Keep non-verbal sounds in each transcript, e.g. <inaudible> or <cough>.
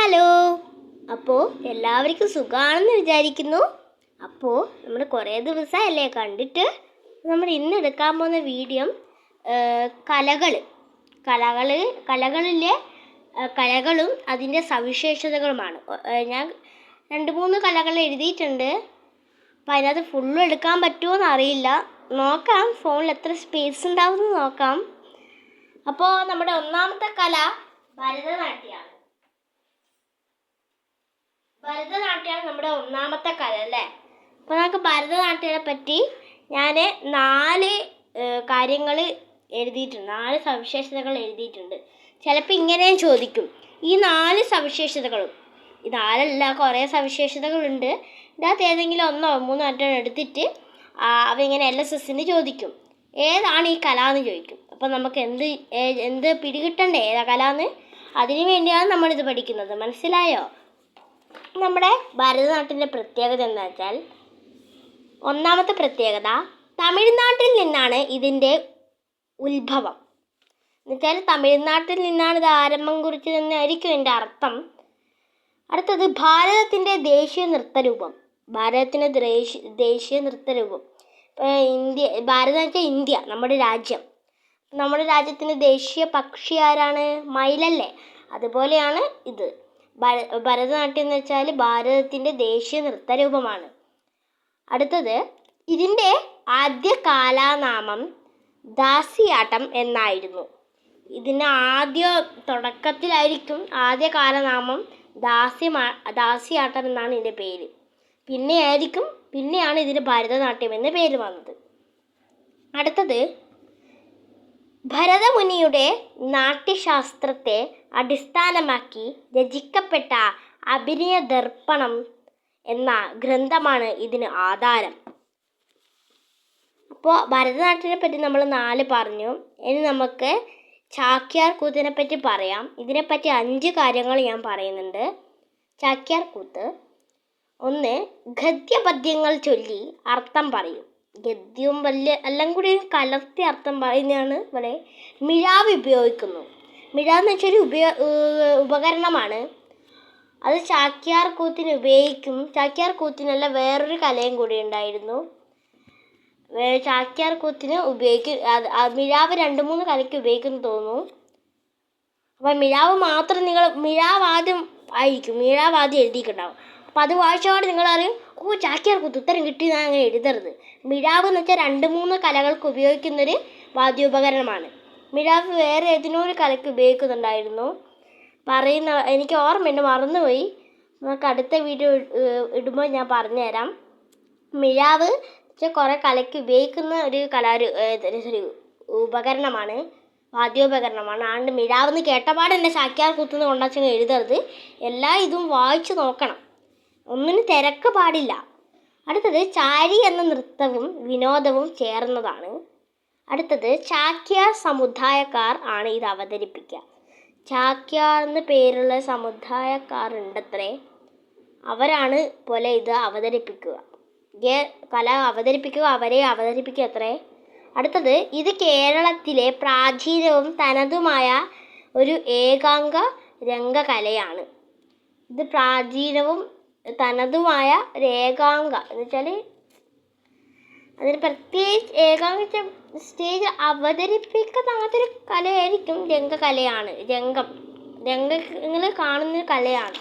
Hello. അപ്പോൾ എല്ലാവർക്കും സുഖമാണെന്ന് വിചാരിക്കുന്നു. അപ്പോൾ നമ്മൾ കുറേ ദിവസമല്ലേ കണ്ടിട്ട്? നമ്മൾ ഇന്ന് എടുക്കാൻ പോകുന്ന വീഡിയോ കലകൾ കലകൾ കലകളിലെ കലകളും അതിന്റെ സവിശേഷതകളുമാണ്. ഞാൻ രണ്ട് മൂന്ന് കലകൾ എഴുതിയിട്ടുണ്ട്. അപ്പോൾ അതിനകത്ത് ഫുള്ളും എടുക്കാൻ പറ്റുമോ എന്നറിയില്ല. നോക്കാം ഫോണിൽ എത്ര സ്പേസ് ഉണ്ടാവുമെന്ന് നോക്കാം. അപ്പോൾ നമ്മുടെ ഒന്നാമത്തെ കല ഭരതനാട്യമാണ് ഭരതനാട്യമാണ് നമ്മുടെ ഒന്നാമത്തെ കല അല്ലേ? അപ്പോൾ നമുക്ക് ഭരതനാട്യത്തെ പറ്റി ഞാൻ നാല് കാര്യങ്ങൾ എഴുതിയിട്ടുണ്ട്. നാല് സവിശേഷതകൾ എഴുതിയിട്ടുണ്ട്. ചിലപ്പോൾ ഇങ്ങനെയും ചോദിക്കും. ഈ നാല് സവിശേഷതകളും ഈ നാലല്ല കുറേ സവിശേഷതകളുണ്ട്. ഇതിനകത്ത് ഏതെങ്കിലും ഒന്നോ മൂന്നോ മറ്റോ എടുത്തിട്ട് അവയിങ്ങനെ എൽ എസ് എസിന് ചോദിക്കും. ഏതാണ് ഈ കല എന്ന് ചോദിക്കും. അപ്പോൾ നമുക്ക് എന്ത് എന്ത് പിടികിട്ടണ്ടേ? ഏതാ കല എന്ന് അതിനു വേണ്ടിയാണ് നമ്മളിത് പഠിക്കുന്നത്. മനസ്സിലായോ? നമ്മുടെ ഭരതനാട്യത്തിന്റെ പ്രത്യേകത എന്ന് വെച്ചാൽ ഒന്നാമത്തെ പ്രത്യേകത തമിഴ്നാട്ടിൽ നിന്നാണ് ഇതിന്റെ ഉത്ഭവം. എന്നുവെച്ചാൽ തമിഴ്നാട്ടിൽ നിന്നാണ് ഇത് ആരംഭം കുറിച്ചതെന്നായിരിക്കും എന്റെ അർത്ഥം. അടുത്തത് ഭാരതത്തിന്റെ ദേശീയ നൃത്തരൂപം. ഭാരതത്തിന്റെ ദേശീയ നൃത്തരൂപം. ഇന്ത്യ ഭാരതം വെച്ചാൽ ഇന്ത്യ നമ്മുടെ രാജ്യം. നമ്മുടെ രാജ്യത്തിന്റെ ദേശീയ പക്ഷി ആരാണ്? മയിലല്ലേ? അതുപോലെയാണ് ഇത്. ഭരതനാട്യം എന്ന് വെച്ചാൽ ഭാരതത്തിന്റെ ദേശീയ നൃത്തരൂപമാണ് അടുത്തത് ഇതിന്റെ ആദ്യ കാലാനാമം ദാസിയാട്ടം എന്നായിരുന്നു. ഇതിന് ആദ്യ തുടക്കത്തിലായിരിക്കും ആദ്യ കാലനാമം ദാസ്യമാ ദാസിയാട്ടം എന്നാണ് ഇതിന്റെ പേര്. പിന്നെയായിരിക്കും പിന്നെയാണ് ഇതിന് ഭരതനാട്യം എന്ന പേര് വന്നത്. അടുത്തത് ഭരതമുനിയുടെ നാട്യശാസ്ത്രത്തെ അടിസ്ഥാനമാക്കി രചിക്കപ്പെട്ട അഭിനയ ദർപ്പണം എന്ന ഗ്രന്ഥമാണ് ഇതിന് ആധാരം. അപ്പോൾ ഭരതനാട്യത്തെ പറ്റി നമ്മൾ നാല് പറഞ്ഞു. ഇനി നമുക്ക് ചാക്യാർ കൂത്തിനെ പറ്റി പറയാം. ഇതിനെപ്പറ്റി അഞ്ച് കാര്യങ്ങൾ ഞാൻ പറയുന്നുണ്ട്. ചാക്യാർ കൂത്ത്. ഒന്ന് ഗദ്യപദ്യങ്ങൾ ചൊല്ലി അർത്ഥം പറയും. ഗദ്യവും വലിയ എല്ലാം കൂടി കലർത്തി അർത്ഥം പറയുന്നതാണ് ഇവിടെ മിഴാവ് ഉപയോഗിക്കുന്നു. മിഴാവ് എന്ന് വെച്ചാൽ ഉപയോ ഏർ ഉപകരണമാണ്. അത് ചാക്യാർ കൂത്തിന് ഉപയോഗിക്കും. ചാക്യാർ കൂത്തിനല്ല വേറൊരു കലയും കൂടി ഉണ്ടായിരുന്നു. ചാക്യാർ കൂത്തിന് ഉപയോഗിക്കും. മിഴാവ് രണ്ട് മൂന്ന് കലയ്ക്ക് ഉപയോഗിക്കുന്നു തോന്നുന്നു. അപ്പം മിഴാവ് മാത്രം നിങ്ങൾ മിഴാവ് ആദ്യം ആയിരിക്കും. മിഴാവ് ആദ്യം എഴുതിയിട്ടുണ്ടാവും. അപ്പം അത് വായിച്ചപാട് നിങ്ങൾ അറിയും ഓ ചാക്യാർ കൂത്ത് ഉത്തരം കിട്ടി എന്നാണ് അങ്ങനെ എഴുതരുത്. മിഴാവ് എന്ന് വെച്ചാൽ രണ്ട് മൂന്ന് കലകൾക്ക് ഉപയോഗിക്കുന്നൊരു വാദ്യോപകരണമാണ്. മിഴാവ് വേറെ ഏതിനോ ഒരു കലയ്ക്ക് ഉപയോഗിക്കുന്നുണ്ടായിരുന്നു? പറയുന്ന എനിക്ക് ഓർമ്മ ഓർമ്മയുണ്ട് മറന്നുപോയി. നമുക്ക് അടുത്ത വീഡിയോ ഇടുമ്പോൾ ഞാൻ പറഞ്ഞുതരാം. മിഴാവ് വെച്ചാൽ കുറേ കലയ്ക്ക് ഉപയോഗിക്കുന്ന ഒരു കലാരു സോറി ഉപകരണമാണ് വാദ്യോപകരണമാണ്. ആണ്ട് മിഴാവെന്ന് കേട്ടപാട് എന്റെ ചാക്യാർ കുത്തുന്ന കൊണ്ടാച്ചങ്ങ് എഴുതരുത്. എല്ലാ ഇതും വായിച്ചു നോക്കണം. ഒന്നിനും തിരക്ക് പാടില്ല. അടുത്തത് ചാരി എന്ന നൃത്തവും വിനോദവും ചേർന്നതാണ്. അടുത്തത് ചാക്യാർ സമുദായക്കാർ ആണ് ഇത് അവതരിപ്പിക്കുക ചാക്യാർ എന്ന പേരുള്ള സമുദായക്കാർ ഉണ്ടത്രേ. അവരാണ് പോലെ ഇത് അവതരിപ്പിക്കുക. കല അവതരിപ്പിക്കുക അവരെ അവതരിപ്പിക്കുക അത്രേ. അടുത്തത് ഇത് കേരളത്തിലെ പ്രാചീനവും തനതുമായ ഒരു ഏകാംഗ രംഗകലയാണ്. ഇത് പ്രാചീനവും തനതുമായ ഒരു എന്ന് വെച്ചാൽ അതിന് പ്രത്യേകിച്ച് ഏകാംഗ സ്റ്റേജ് അവതരിപ്പിക്കാത്തൊരു കലയായിരിക്കും രംഗകലയാണ്. രംഗം. രംഗങ്ങൾ കാണുന്ന കലയാണ്.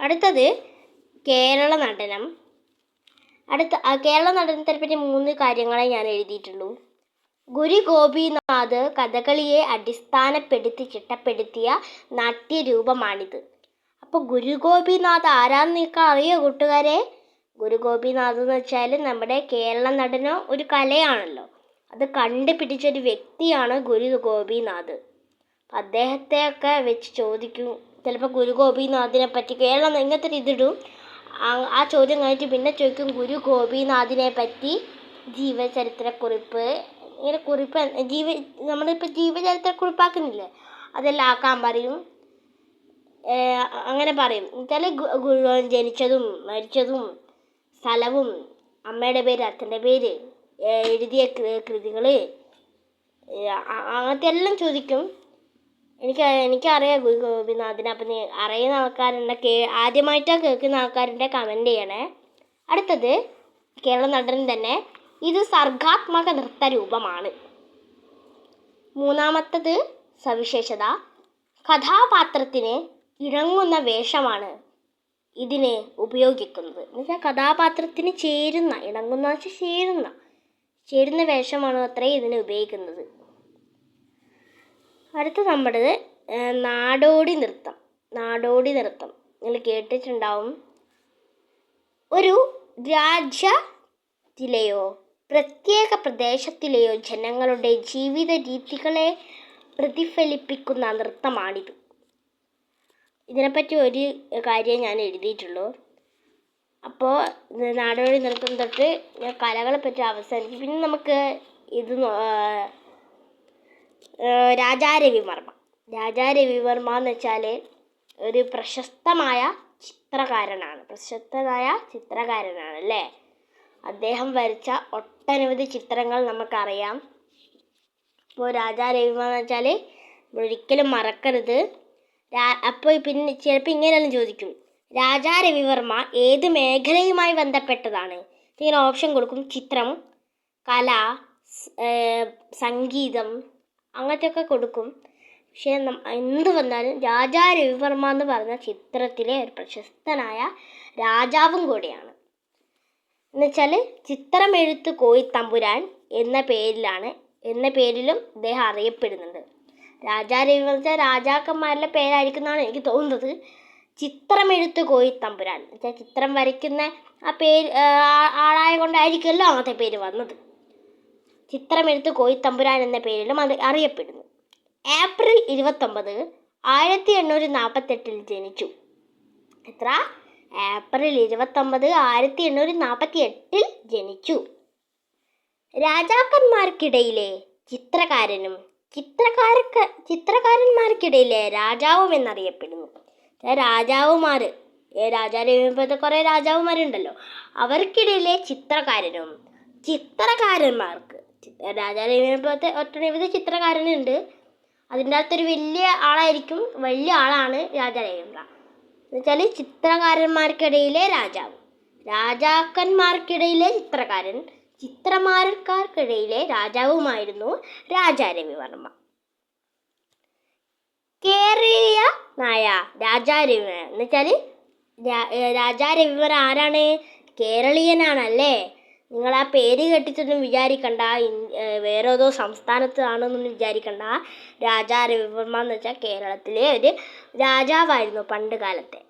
അടുത്തത് കേരള നടനം. അടുത്ത കേരള നടനത്തെ പറ്റി മൂന്ന് കാര്യങ്ങളെ ഞാൻ എഴുതിയിട്ടുള്ളൂ. ഗുരു ഗോപിനാഥ് കഥകളിയെ അടിസ്ഥാനപ്പെടുത്തി ചിട്ടപ്പെടുത്തിയ നാട്യരൂപമാണിത്. അപ്പോൾ ഗുരു ഗോപിനാഥ് ആരാന്ന് നിങ്ങൾക്ക് അറിയോ കൂട്ടുകാരെ? ഗുരു ഗോപിനാഥ് എന്ന് വെച്ചാൽ നമ്മുടെ കേരള നടന ഒരു കലയാണല്ലോ. അത് കണ്ടുപിടിച്ചൊരു വ്യക്തിയാണ് ഗുരു ഗോപിനാഥ് അദ്ദേഹത്തെയൊക്കെ വെച്ച് ചോദിക്കും ചിലപ്പോൾ ഗുരു ഗോപിനാഥിനെ പറ്റി കേരളം ഇങ്ങനത്തെ ഒരു ഇതിടും ആ- ചോദ്യം കഴിഞ്ഞിട്ട് പിന്നെ ചോദിക്കും ഗുരു ഗോപിനാഥിനെ പറ്റി ജീവചരിത്രക്കുറിപ്പ് ഇങ്ങനെ കുറിപ്പ് ജീവ നമ്മളിപ്പോൾ ജീവചരിത്രക്കുറിപ്പാക്കുന്നില്ലേ? അതെല്ലാം ആക്കാൻ പറയും. അങ്ങനെ പറയും. ചില ജനിച്ചതും മരിച്ചതും സ്ഥലവും അമ്മയുടെ പേര് അച്ഛന്റെ പേര് എഴുതിയ കൃതികൾ അങ്ങനത്തെ എല്ലാം ചോദിക്കും. എനിക്ക് എനിക്കറിയാം ഗുരു ഗോപിനാഥിനെ അപ്പം അറിയുന്ന ആൾക്കാരുണ്ട് കേ ആദ്യമായിട്ടാണ് കേൾക്കുന്ന ആൾക്കാരുടെ കമന്റ് ചെയ്യണേ. അടുത്തത് കേരള നടൻ തന്നെ. ഇത് സർഗാത്മക നൃത്ത രൂപമാണ്. മൂന്നാമത്തത് സവിശേഷത. കഥാപാത്രത്തിന് ഇണങ്ങുന്ന വേഷമാണ് ഇതിന് ഉപയോഗിക്കുന്നത്. എന്നുവെച്ചാൽ കഥാപാത്രത്തിന് ചേരുന്ന ഇണങ്ങുന്ന വെച്ചാൽ ചേരുന്ന ചേരുന്ന വേഷമാണ് അത്രേ ഇതിന് ഉപയോഗിക്കുന്നത്. അടുത്ത നമ്മുടേത് നാടോടി നൃത്തം. നാടോടി നൃത്തം. നിങ്ങൾ കേട്ടിട്ടുണ്ടാവും. ഒരു രാജ്യത്തിലെയോ പ്രത്യേക പ്രദേശത്തിലെയോ ജനങ്ങളുടെ ജീവിത രീതികളെ പ്രതിഫലിപ്പിക്കുന്ന നൃത്തമാണിത്. ഇതിനെപ്പറ്റി ഒരു കാര്യം ഞാൻ എഴുതിയിട്ടുള്ളൂ. അപ്പോൾ നാടോടി നൃത്തം തൊട്ട് ഞാൻ കലകളെ പറ്റി അവസാനിക്കും. പിന്നെ നമുക്ക് ഇത് രാജാ രവിവർമ്മ രാജാ രവിവർമ്മ എന്ന് വെച്ചാൽ ഒരു പ്രശസ്തമായ ചിത്രകാരനാണ്. പ്രശസ്തനായ ചിത്രകാരനാണ് അല്ലേ? അദ്ദേഹം വരച്ച ഒട്ടനവധി ചിത്രങ്ങൾ നമുക്കറിയാം. ഇപ്പോൾ രാജാ രവിവർമ്മ എന്ന് വെച്ചാൽ ഒരിക്കലും മറക്കരുത്. അപ്പോൾ പിന്നെ ചിലപ്പോൾ ഇങ്ങനെയെല്ലാം ചോദിക്കും. രാജാ രവിവർമ്മ ഏത് മേഖലയുമായി ബന്ധപ്പെട്ടതാണ്? ഇങ്ങനെ ഓപ്ഷൻ കൊടുക്കും. ചിത്രം കല സംഗീതം അങ്ങനത്തെ സംഗീതം അങ്ങനത്തെയൊക്കെ കൊടുക്കും. പക്ഷേ എന്ത് വന്നാലും രാജാ രവിവർമ്മ എന്ന് പറഞ്ഞ ചിത്രത്തിലെ ഒരു പ്രശസ്തനായ രാജാവും കൂടിയാണ്. എന്നുവെച്ചാൽ ചിത്രമെഴുത്ത് കോയി തമ്പുരാൻ എന്ന പേരിലാണ് എന്ന പേരിലും ഇദ്ദേഹം അറിയപ്പെടുന്നുണ്ട്. രാജാ രവി എന്ന് വെച്ചാൽ രാജാക്കന്മാരുടെ പേരായിരിക്കും എന്നാണ് എനിക്ക് തോന്നുന്നത്. ചിത്രം ചിത്രമെഴുത്ത് കോയി തമ്പുരാൻ. വെച്ചാൽ ചിത്രം വരയ്ക്കുന്ന ആ പേര് ആളായ കൊണ്ടായിരിക്കുമല്ലോ അങ്ങനത്തെ പേര് വന്നത്. ചിത്രമെഴുത്ത് കോയി തമ്പുരാൻ എന്ന പേരിലും അത് അറിയപ്പെടുന്നു. ഏപ്രിൽ ഇരുപത്തൊമ്പത് ആയിരത്തി എണ്ണൂറ്റി നാൽപ്പത്തെട്ടിൽ ജനിച്ചു. എത്ര? ഏപ്രിൽ ഇരുപത്തൊമ്പത് ആയിരത്തി എണ്ണൂറ്റി നാൽപ്പത്തി എട്ടിൽ ജനിച്ചു. രാജാക്കന്മാർക്കിടയിലെ ചിത്രകാരനും ചിത്രകാരക്ക ചിത്രകാരന്മാർക്കിടയിലെ രാജാവും എന്നറിയപ്പെടുന്നു. രാജാവുമാർ ഏ, രാജാരവിപ്പോഴത്തെ കുറേ രാജാവുമാരുണ്ടല്ലോ. അവർക്കിടയിലെ ചിത്രകാരനും ചിത്രകാരന്മാർക്ക് രാജാരവിപ്പോഴത്തെ ഒട്ടനവധി ചിത്രകാരനുണ്ട്. അതിന്റെ അകത്തൊരു വലിയ ആളായിരിക്കും വലിയ ആളാണ് രാജാരവീന്ദ്ര എന്നുവെച്ചാൽ ചിത്രകാരന്മാർക്കിടയിലെ രാജാവ് രാജാക്കന്മാർക്കിടയിലെ ചിത്രകാരൻ ചിത്രമാരക്കാർക്കിടയിലെ രാജാവുമായിരുന്നു രാജാരവിവർമ്മ കേരളീയ നായ രാജാ രവിവർമ്മ എന്ന് വെച്ചാൽ രാജാ രവിവർമ്മ ആരാണ്? കേരളീയനാണല്ലേ? നിങ്ങൾ ആ പേര് കേട്ടിട്ടൊന്നും വിചാരിക്കണ്ട. വേറെ ഏതോ സംസ്ഥാനത്താണെന്നൊന്നും വിചാരിക്കണ്ട. രാജാ രവിവർമ്മ എന്ന് വെച്ചാൽ കേരളത്തിലെ ഒരു രാജാവായിരുന്നു പണ്ട് കാലത്തെ.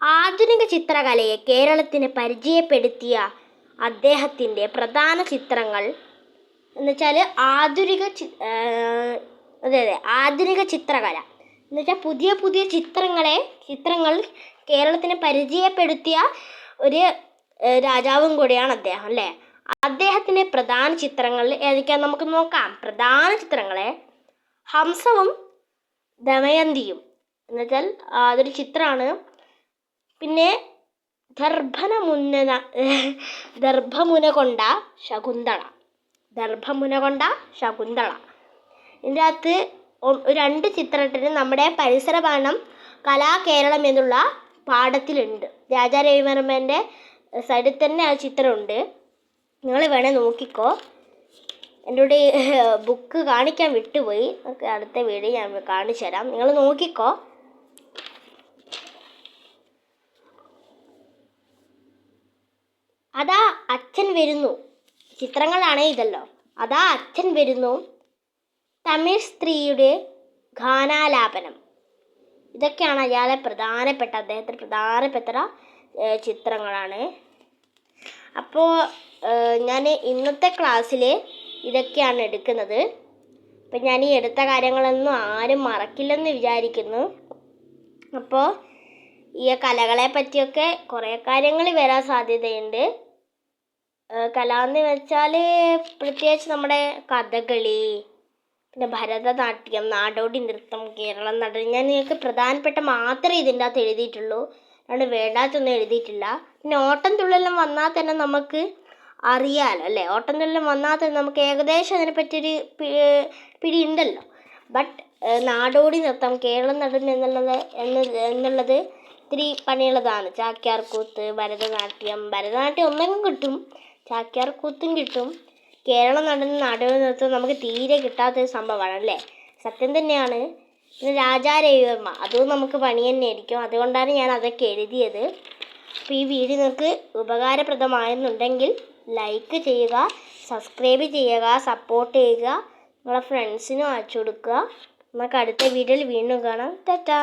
ആധുനിക ചിത്രകലയെ കേരളത്തിന് പരിചയപ്പെടുത്തിയ അദ്ദേഹത്തിന്റെ പ്രധാന ചിത്രങ്ങൾ എന്ന് വെച്ചാൽ ആധുനിക ചി അതെ അതെ ആധുനിക ചിത്രകല. എന്ന് വെച്ചാൽ പുതിയ പുതിയ ചിത്രങ്ങളെ ചിത്രങ്ങൾ കേരളത്തിന് പരിചയപ്പെടുത്തിയ ഒരു രാജാവും കൂടിയാണ് അദ്ദേഹം അല്ലേ? അദ്ദേഹത്തിന്റെ പ്രധാന ചിത്രങ്ങൾ ഏതൊക്കെയാണ് നമുക്ക് നോക്കാം. പ്രധാന ചിത്രങ്ങളെ ഹംസവും ദമയന്തിയും. എന്നുവെച്ചാൽ അതൊരു ചിത്രമാണ്. പിന്നെ ദർഭന മുന്നന <laughs> ദർഭമുന കൊണ്ട ശകുന്തള. ദർഭമുന കൊണ്ട ശകുന്തള. ഇതിന്റെ അകത്ത് രണ്ട് ചിത്രത്തിന് നമ്മുടെ പരിസര പഠനം കലാകേരളം എന്നുള്ള പാഠത്തിലുണ്ട്. രാജാ രവിവർമ്മന്റെ സൈഡിൽ തന്നെ ആ ചിത്രമുണ്ട്. നിങ്ങൾ വേണേൽ നോക്കിക്കോ. എന്റെ <laughs> ബുക്ക് കാണിക്കാൻ വിട്ടുപോയി. അടുത്ത വീഡിയോ ഞാൻ കാണിച്ചു തരാം നിങ്ങൾ നോക്കിക്കോ. അതാ അച്ഛൻ വരുന്നു. ചിത്രങ്ങളാണ് ഇതല്ലോ. അതാ അച്ഛൻ വരുന്നു. തമിഴ് സ്ത്രീയുടെ ഗാനാലാപനം. ഇതൊക്കെയാണ് അയാളെ പ്രധാനപ്പെട്ട അദ്ദേഹത്തിന്റെ പ്രധാനപ്പെട്ട ചിത്രങ്ങളാണ്. അപ്പോൾ ഞാൻ ഇന്നത്തെ ക്ലാസ്സിൽ ഇതൊക്കെയാണ് എടുക്കുന്നത്. അപ്പം ഞാൻ ഈ എടുത്ത കാര്യങ്ങളൊന്നും ആരും മറക്കില്ലെന്ന് വിചാരിക്കുന്നു. അപ്പോൾ ഈ കലകളെ പറ്റിയൊക്കെ കുറേ കാര്യങ്ങൾ വരാൻ സാധ്യതയുണ്ട്. കല എന്ന് വെച്ചാൽ പ്രത്യേകിച്ച് നമ്മുടെ കഥകളി പിന്നെ ഭരതനാട്യം നാടോടി നൃത്തം കേരളം നട ഞാൻ നിങ്ങൾക്ക് പ്രധാനപ്പെട്ട മാത്രമേ ഇതിന്റെ അകത്ത് എഴുതിയിട്ടുള്ളൂ. അതുകൊണ്ട് വേണ്ടാത്തൊന്നും എഴുതിയിട്ടില്ല. പിന്നെ ഓട്ടം തുള്ളലും വന്നാൽ തന്നെ നമുക്ക് അറിയാലോ അല്ലേ? ഓട്ടം തുള്ളലും വന്നാൽ തന്നെ നമുക്ക് ഏകദേശം അതിനെപ്പറ്റിയൊരു പറ്റിയൊരു പിടി ഉണ്ടല്ലോ. ബട്ട് നാടോടി നൃത്തം കേരളം നടൻ എന്നുള്ളത് എന്ന് എന്നുള്ളത് ഇത്തിരി പണിയുള്ളതാണ്. ചാക്യാർകൂത്ത് ഭരതനാട്യം ഭരതനാട്യം ഒന്നെങ്കിലും കിട്ടും. ചാക്യാർകൂത്തും കിട്ടും. കേരളം നടന്ന നാടക നൃത്തം നമുക്ക് തീരെ കിട്ടാത്തൊരു സംഭവമാണ് അല്ലേ? സത്യം തന്നെയാണ്. പിന്നെ രാജാ രാജാരവിവർമ്മ അതും നമുക്ക് പണി തന്നെയായിരിക്കും. അതുകൊണ്ടാണ് ഞാൻ അതൊക്കെ എഴുതിയത്. അപ്പോൾ ഈ വീഡിയോ നിങ്ങൾക്ക് ഉപകാരപ്രദമായെന്നുണ്ടെങ്കിൽ ലൈക്ക് ചെയ്യുക സബ്സ്ക്രൈബ് ചെയ്യുക സപ്പോർട്ട് ചെയ്യുക. നിങ്ങളുടെ ഫ്രണ്ട്സിനും അയച്ചു കൊടുക്കുക. നമുക്ക് അടുത്ത വീഡിയോയിൽ വീണ്ടും കാണാം. ടാറ്റാ.